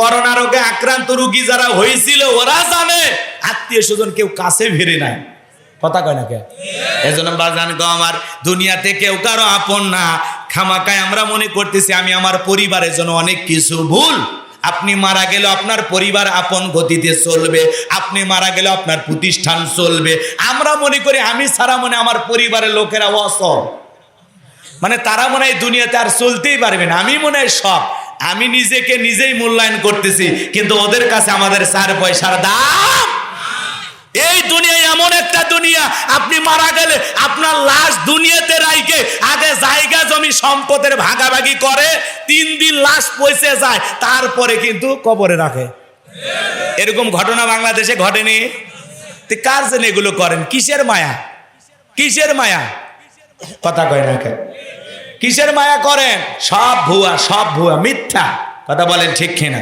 Corona রোগে আক্রান্ত রুগী যারা হয়েছিল, ওরা জানে, আত্মীয় স্বজন কেউ কাছে ভিড়ে নাই। কথা কয় না কে এজন্য বাজান গো আমার, দুনিয়াতে কেউ কারও আপন না। খামাকায় আমরা মনে করতেছি আমি আমার পরিবারের জন্য অনেক কিছু ভুল। আপনি মারা গেলে আপনার পরিবার আপন গতিতে চলবে। আপনি মারা গেলে আপনার প্রতিষ্ঠান চলবে। আমরা মনে করি আমি ছাড়া মনে আমার পরিবারের লোকেরা অসল মানে তারা মনে হয় দুনিয়াতে আর চলতেই পারবে না। আমি মনে হয় সব আমি নিজেকে নিজেই মূল্যায়ন করতেছি, কিন্তু ওদের কাছে আমাদের চার পয়সার দাম। এই দুনিয়া এমন একটা দুনিয়া, আপনি মারা গেলে আপনার লাশ দুনিয়াতে রাইকে আগে জায়গা জমি সম্পদের ভাগাভাগি করে, তিন দিন লাশ পয়সে যায়, তারপরে কিন্তু কবরে রাখে। এরকম ঘটনা বাংলাদেশে ঘটেনি? কার জন্য এগুলো করেন? কিসের মায়া? কিসের মায়া? কথা কয় না কেন? কিসের মায়া করেন? সব ভুয়া সব ভুয়া মিথ্যা। কথা বলেন ঠিক কিনা?